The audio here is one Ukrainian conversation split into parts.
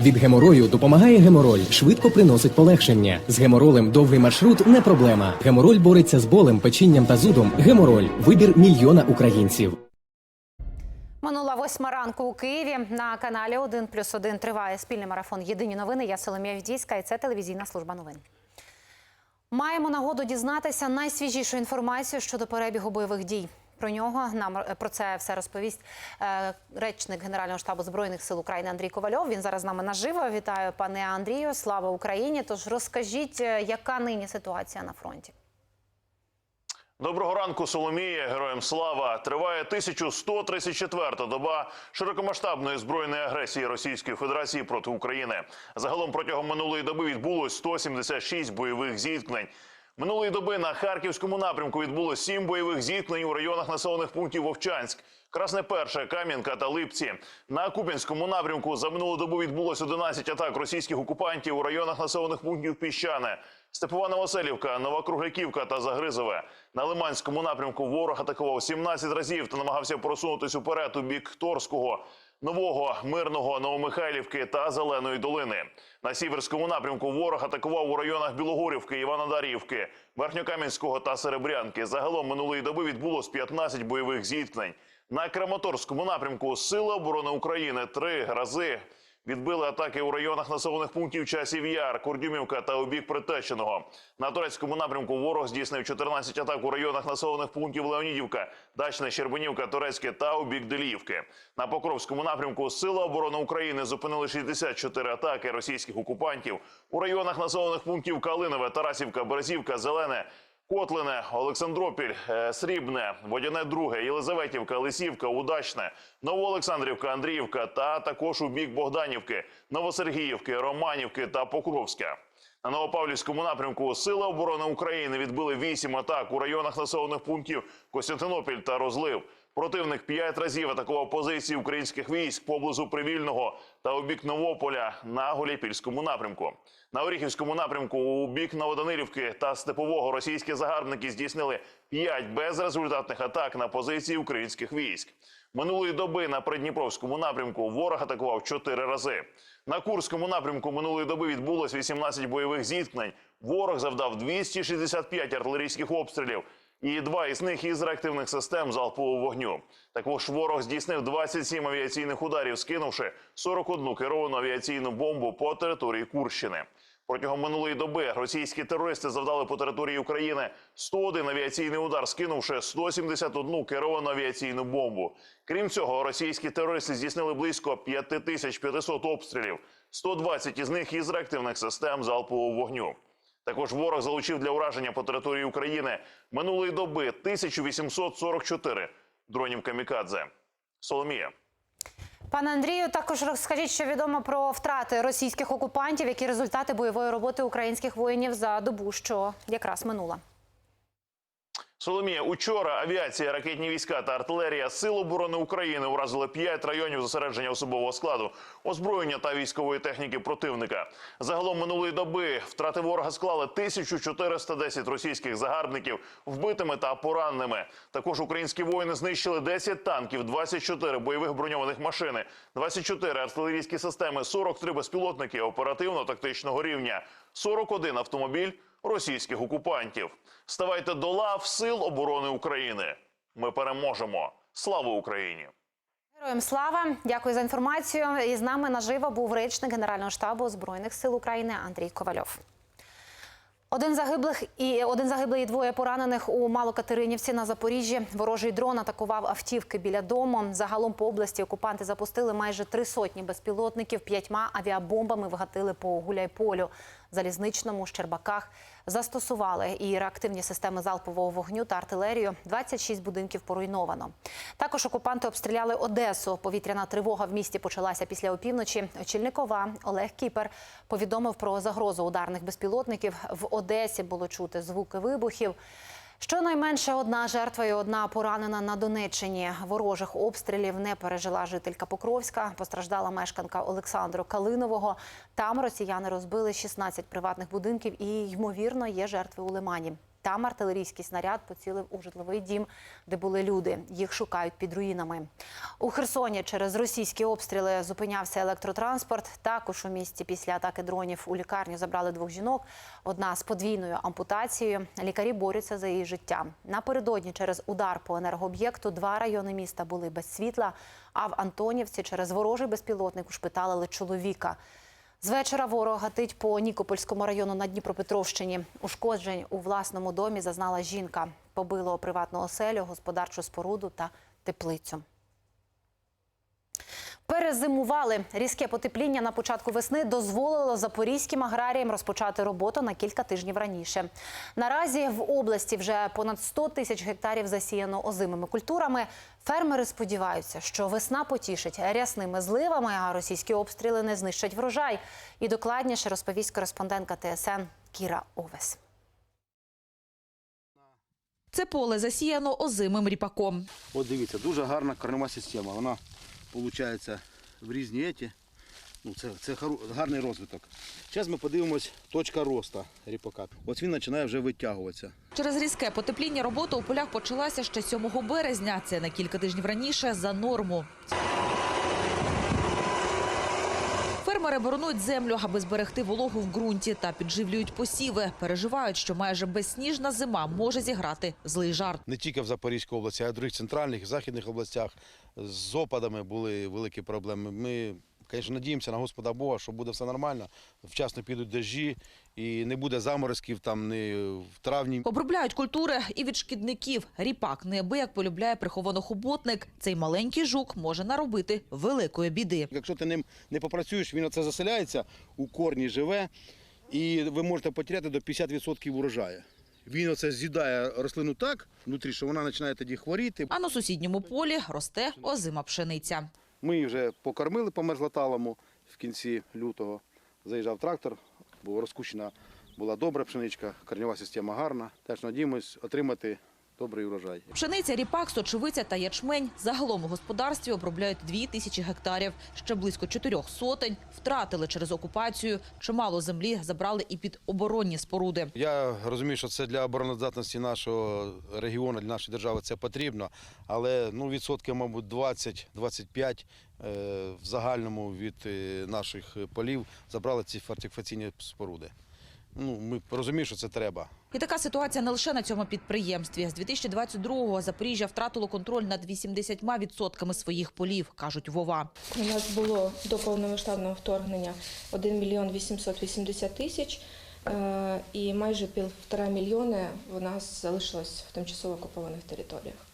Від геморою допомагає гемороль, швидко приносить полегшення. З геморолем довгий маршрут не проблема. Гемороль бореться з болем, печінням та зудом. Гемороль вибір мільйона українців. Минула восьма ранку у Києві. На каналі 1 плюс 1 триває спільний марафон Єдині новини. Я Соломія Відійська і це телевізійна служба новин. Маємо нагоду дізнатися найсвіжішу інформацію щодо перебігу бойових дій. Про нього нам е, про це все розповість е, речник Генерального штабу збройних сил України Андрій Ковальов. Він зараз з нами наживо. Вітаю, пане Андрію. Слава Україні! Тож розкажіть, е, яка нині ситуація на фронті? Доброго ранку, Соломія, героям слава. Триває 1134-та доба широкомасштабної збройної агресії Російської Федерації проти України. Загалом протягом минулої доби відбулось 176 бойових зіткнень. Минулої доби на харківському напрямку відбулось 7 бойових зіткнень у районах населених пунктів Вовчанськ. Красне Перше, Кам'янка та Липці. На Куп'янському напрямку за минулу добу відбулось 11 атак російських окупантів у районах населених пунктів Піщане, Степова Новоселівка, Нова Кругляківка та Загризове. На Лиманському напрямку ворог атакував 17 разів та намагався просунутись уперед у бік Торського. Нового мирного Новомихайлівки та Зеленої долини на сіверському напрямку ворог атакував у районах Білогорівки, Іванодарівки, Верхньокам'янського та Серебрянки. Загалом минулої доби відбулось 15 бойових зіткнень. На Краматорському напрямку Сили оборони України три рази відбили атаки у районах населених пунктів Часів Яр, Курдюмівка та у бік Притеченого. На турецькому напрямку ворог здійснив 14 атак у районах населених пунктів Леонідівка, Дачне, Щербинівка, Турецьке та у бік Деліївки. На Покровському напрямку Сили оборони України зупинили 64 атаки російських окупантів у районах населених пунктів Калинове, Тарасівка, Березівка, Зелене. Котлине, Олександропіль, е, Срібне, Водяне Друге, Єлизаветівка, Лисівка, Удачне, Новоолександрівка, Андріївка та також у бік Богданівки, Новосергіївки, Романівки та Покровська. На Новопавлівському напрямку Сили оборони України відбили вісім атак у районах населених пунктів Костянтинопіль та Розлив. Противник п'ять разів атакував позиції українських військ поблизу Привільного та у бік Новополя на Гуляйпільському напрямку. На Оріхівському напрямку у бік Новоданилівки та Степового російські загарбники здійснили п'ять безрезультатних атак на позиції українських військ. Минулої доби на Придніпровському напрямку ворог атакував чотири рази. На Курському напрямку минулої доби відбулось 18 бойових зіткнень. Ворог завдав 265 артилерійських обстрілів і два із них із реактивних систем залпового вогню. Також ворог здійснив 27 авіаційних ударів, скинувши 41 керовану авіаційну бомбу по території Курщини. Протягом минулої доби російські терористи завдали по території України 101 авіаційний удар, скинувши 171 керовану авіаційну бомбу. Крім цього, російські терористи здійснили близько 5500 обстрілів, 120 із них із реактивних систем залпового вогню. Також ворог залучив для ураження по території України минулої доби 1844 дронів камікадзе. Соломія. Пане Андрію, також розкажіть, що відомо про втрати російських окупантів, які результати бойової роботи українських воїнів за добу, що якраз минула. Соломія, учора авіація, ракетні війська та артилерія Сил оборони України уразили 5 районів зосередження особового складу, озброєння та військової техніки противника. Загалом минулої доби втрати ворога склали 1410 російських загарбників вбитими та пораненими. Також українські воїни знищили 10 танків, 24 бойових броньованих машини, 24 артилерійські системи, 43 безпілотники оперативно-тактичного рівня, 41 автомобіль російських окупантів. Ставайте до лав Сил оборони України. Ми переможемо. Слава Україні! Героям слава, дякую за інформацію. І з нами наживо був речник Генерального штабу збройних сил України Андрій Ковальов. Один загиблих і один загиблий і двоє поранених у Малокатеринівці на Запоріжжі. Ворожий дрон атакував автівки біля дому. Загалом по області окупанти запустили майже три сотні безпілотників. П'ятьма авіабомбами вгатили по Гуляйполю, залізничному, Щербаках. Застосували і реактивні системи залпового вогню та артилерію. 26 будинків поруйновано. Також окупанти обстріляли Одесу. Повітряна тривога в місті почалася після опівночі. Очільникова Олег Кіпер повідомив про загрозу ударних безпілотників. В Одесі було чути звуки вибухів. Щонайменше одна жертва і одна поранена на Донеччині. Ворожих обстрілів не пережила жителька Покровська. Постраждала мешканка Олександру Калинового. Там росіяни розбили 16 приватних будинків і, ймовірно, є жертви у Лимані. Там артилерійський снаряд поцілив у житловий дім, де були люди. Їх шукають під руїнами. У Херсоні через російські обстріли зупинявся електротранспорт. Також у місті після атаки дронів у лікарню забрали двох жінок. Одна з подвійною ампутацією. Лікарі борються за її життя. Напередодні через удар по енергооб'єкту два райони міста були без світла. А в Антонівці через ворожий безпілотник ушпиталили чоловіка. З вечора ворог гатить по Нікопольському району на Дніпропетровщині. Ушкоджень у власному домі зазнала жінка. Побило приватну оселю, господарчу споруду та теплицю. Перезимували різке потепління на початку весни дозволило запорізьким аграріям розпочати роботу на кілька тижнів раніше. Наразі в області вже понад 100 тисяч гектарів засіяно озимими культурами. Фермери сподіваються, що весна потішить рясними зливами, а російські обстріли не знищать врожай. І докладніше розповість кореспондентка ТСН Кіра Овес. Це поле засіяно озимим ріпаком. От дивіться, дуже гарна корнева система. Вона виходить в різні еті. Ну, це це гарний розвиток. Зараз ми подивимось точка росту ріпака. Ось він починає вже витягуватися. Через різке потепління робота у полях почалася ще 7 березня. Це на кілька тижнів раніше за норму. Фермери боронують землю, аби зберегти вологу в ґрунті та підживлюють посіви. Переживають, що майже безсніжна зима може зіграти злий жарт. Не тільки в Запорізькій області, а й в других центральних, західних областях з опадами були великі проблеми. Ми, звісно, надіємося на Господа Бога, що буде все нормально. Вчасно підуть дощі і не буде заморозків там ні в травні, Обробляють культури і від шкідників. Ріпак неабияк полюбляє приховано-хоботник. Цей маленький жук може наробити великої біди. Якщо ти ним не попрацюєш, він оце заселяється, у корні живе, і ви можете потеряти до 50% урожаю. Він оце з'їдає рослину так внутрі, що вона починає тоді хворіти. А на сусідньому полі росте озима пшениця. Ми її вже покормили по мерзлоталому в кінці лютого. Заїжджав трактор, бо розкущена була добра пшеничка, корнева система гарна. Теж надіємось отримати добрий урожай. Пшениця, ріпак, сочевиця та ячмень. Загалом у господарстві обробляють дві тисячі гектарів. Ще близько чотирьох сотень втратили через окупацію. Чимало землі забрали і під оборонні споруди. Я розумію, що це для обороноздатності нашого регіону, для нашої держави це потрібно, але ну, відсотків, мабуть, 20-25 е, в загальному від е, наших полів забрали ці фортифікаційні споруди. Ну, ми розуміємо, що це треба. І така ситуація не лише на цьому підприємстві. З 2022-го Запоріжжя втратило контроль над 80% своїх полів, кажуть Вова. У нас було до повномасштабного вторгнення 1 мільйон 880 тисяч, е, і майже півтора мільйони у нас залишилось в тимчасово окупованих територіях.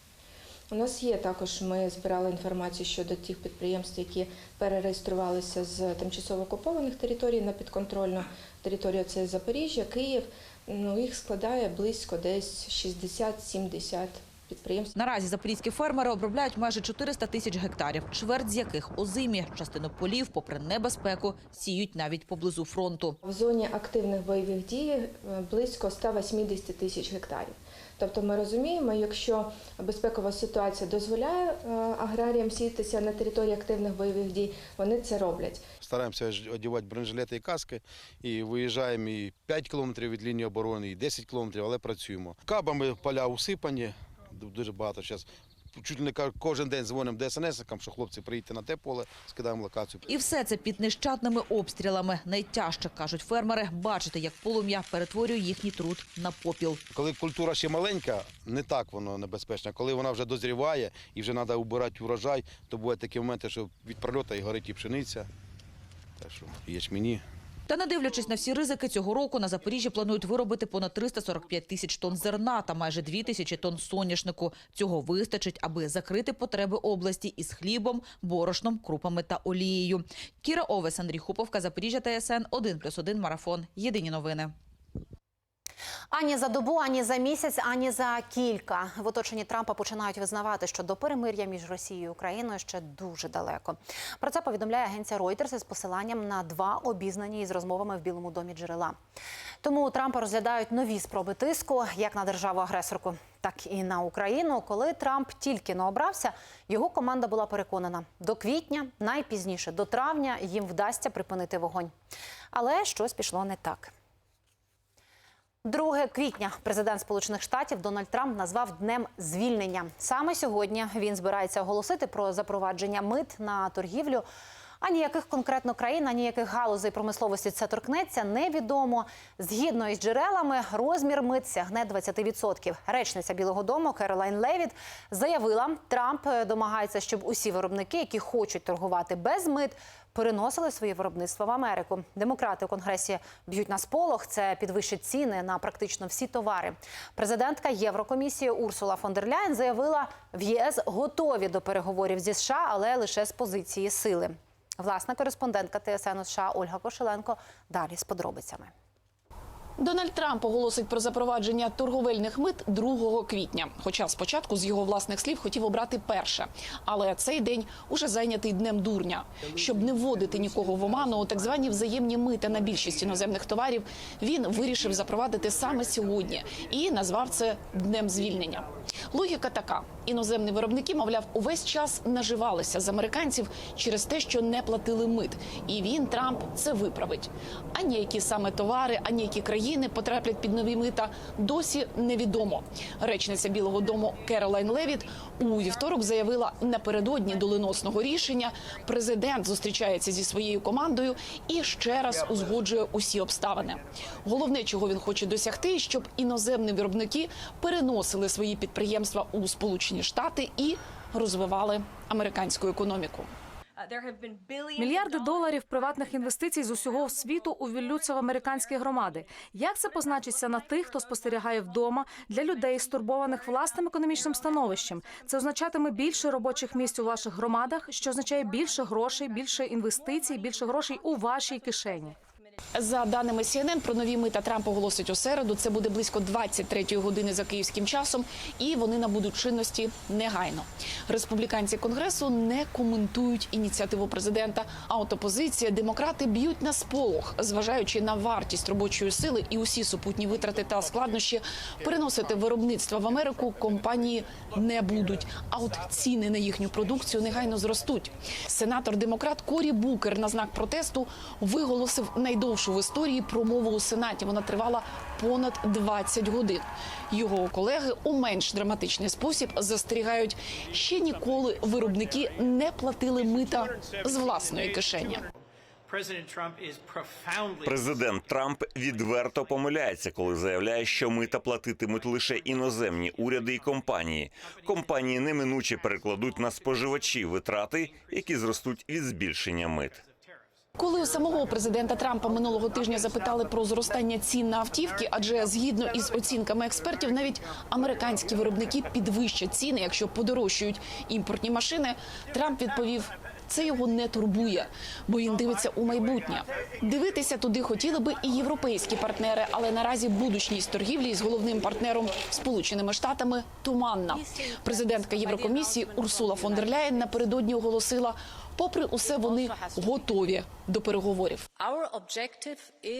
У нас є також, ми збирали інформацію щодо тих підприємств, які перереєструвалися з тимчасово окупованих територій на підконтрольну територію. Це Запоріжжя, Київ. Ну, їх складає близько десь 60-70 підприємств. Наразі запорізькі фермери обробляють майже 400 тисяч гектарів, чверть з яких озимі. Частину полів, попри небезпеку, сіють навіть поблизу фронту. В зоні активних бойових дій е, близько 180 тисяч гектарів. Тобто ми розуміємо, якщо безпекова ситуація дозволяє е, аграріям сітися на території активних бойових дій, вони це роблять. Стараємося одягати бронежилети і каски, і виїжджаємо і 5 кілометрів від лінії оборони, і 10 кілометрів, але працюємо. Кабами поля усипані, дуже багато зараз. Чуть не кожен день дзвонимо ДСНСникам, що хлопці приїдьте на те поле, скидаємо локацію. І все це під нещадними обстрілами. Найтяжче, кажуть фермери, бачити, як полум'я перетворює їхній труд на попіл. Коли культура ще маленька, не так воно небезпечно. Коли вона вже дозріває і вже треба убирати урожай, то бувають такі моменти, що від прольоту і горить і пшениця, так що ячмені. Та не дивлячись на всі ризики, цього року на Запоріжжі планують виробити понад 345 тисяч тонн зерна та майже 2 тисячі тонн соняшнику. Цього вистачить, аби закрити потреби області із хлібом, борошном, крупами та олією. Кіра Овес, Андрій Хуповка, Запоріжжя ТСН, 1+,1 марафон. Єдині новини. Ані за добу, ані за місяць, ані за кілька. В оточенні Трампа починають визнавати, що до перемир'я між Росією і Україною ще дуже далеко. Про це повідомляє агенція Reuters із посиланням на два обізнані із розмовами в Білому домі джерела. Тому у Трампа розглядають нові спроби тиску як на державу-агресорку, так і на Україну. Коли Трамп тільки не обрався, його команда була переконана, до квітня, найпізніше до травня, їм вдасться припинити вогонь. Але щось пішло не так. 2 квітня президент Сполучених Штатів Дональд Трамп назвав днем звільнення. Саме сьогодні він збирається оголосити про запровадження мит на торгівлю. А ніяких конкретно країн, а ніяких галузей промисловості це торкнеться, невідомо. Згідно із джерелами, розмір мит сягне 20%. Речниця Білого Дому Керолайн Левіт заявила, Трамп е, домагається, щоб усі виробники, які хочуть торгувати без мит, переносили свої виробництва в Америку. Демократи у конгресі б'ють на сполох. Це підвищить ціни на практично всі товари. Президентка Єврокомісії Урсула фон дер Ляєн заявила, в ЄС готові до переговорів зі США, але лише з позиції сили. Власна кореспондентка ТСН США Ольга Кошеленко далі з подробицями. Дональд Трамп оголосить про запровадження торговельних мит 2 квітня. Хоча спочатку з його власних слів хотів обрати перше. Але цей день уже зайнятий днем дурня. Щоб не вводити нікого в оману, у так звані взаємні мити на більшість іноземних товарів він вирішив запровадити саме сьогодні і назвав це днем звільнення. Логіка така: іноземні виробники, мовляв, увесь час наживалися з американців через те, що не платили мит. І він Трамп це виправить. Ані які саме товари, ані які країни потраплять під нові мита, досі невідомо. Речниця Білого Дому Керолайн Левіт у вівторок заявила напередодні доленосного рішення. Президент зустрічається зі своєю командою і ще раз узгоджує усі обставини. Головне, чого він хоче досягти, щоб іноземні виробники переносили свої підприємства у Сполучені Штати і розвивали американську економіку. Мільярди доларів приватних інвестицій з усього світу увіллються в американські громади. Як це позначиться на тих, хто спостерігає вдома для людей, стурбованих власним економічним становищем? Це означатиме більше робочих місць у ваших громадах, що означає більше грошей, більше інвестицій, більше грошей у вашій кишені. За даними CNN, про нові мита Трамп оголосить у середу. Це буде близько 23-ї години за київським часом, і вони набудуть чинності негайно. Республіканці конгресу не коментують ініціативу президента. А от опозиція, демократи б'ють на сполох, зважаючи на вартість робочої сили і усі супутні витрати та складнощі, переносити виробництво в Америку компанії не будуть. А от ціни на їхню продукцію негайно зростуть. Сенатор демократ Корі Букер на знак протесту виголосив найдовшу в історії промову у сенаті. Вона тривала понад 20 годин. Його колеги у менш драматичний спосіб застерігають, ще ніколи виробники не платили мита з власної кишені. Президент Трамп відверто помиляється, коли заявляє, що мита платитимуть лише іноземні уряди і компанії. Компанії неминуче перекладуть на споживачі витрати, які зростуть від збільшення мит. Коли у самого президента Трампа минулого тижня запитали про зростання цін на автівки, адже згідно із оцінками експертів, навіть американські виробники підвищать ціни, якщо подорожчають імпортні машини. Трамп відповів. Це його не турбує, бо він дивиться у майбутнє. Дивитися туди хотіли би і європейські партнери, але наразі будучність торгівлі з головним партнером Сполученими Штатами туманна. Президентка Єврокомісії Урсула фон дер Ляєн напередодні оголосила, попри усе, вони готові до переговорів.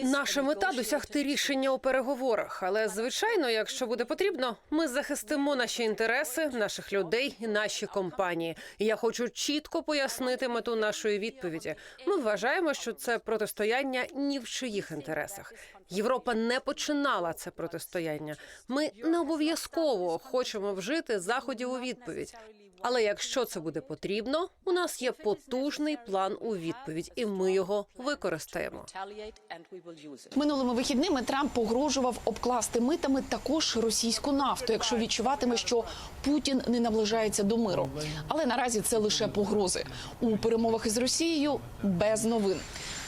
Наша мета досягти рішення у переговорах. Але звичайно, якщо буде потрібно, ми захистимо наші інтереси, наших людей і наші компанії. І я хочу чітко пояснити мету нашої відповіді. Ми вважаємо, що це протистояння ні в чиїх інтересах. Європа не починала це протистояння. Ми не обов'язково хочемо вжити заходів у відповідь. Але якщо це буде потрібно, у нас є потужний план у відповідь, і ми його використаємо. Минулими вихідними Трамп погрожував обкласти митами також російську нафту, якщо відчуватиме, що Путін не наближається до миру. Але наразі це лише погрози у перемовах із Росією без новин.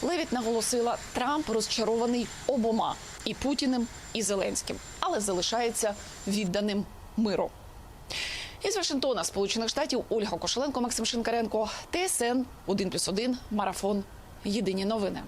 Левіт наголосила, Трамп розчарований обома і Путіним, і Зеленським, але залишається відданим миру. Із Вашингтона, Сполучених Штатів, Ольга Кошеленко, Максим Шинкаренко, ТСН 1+,1, Марафон. Єдині новини.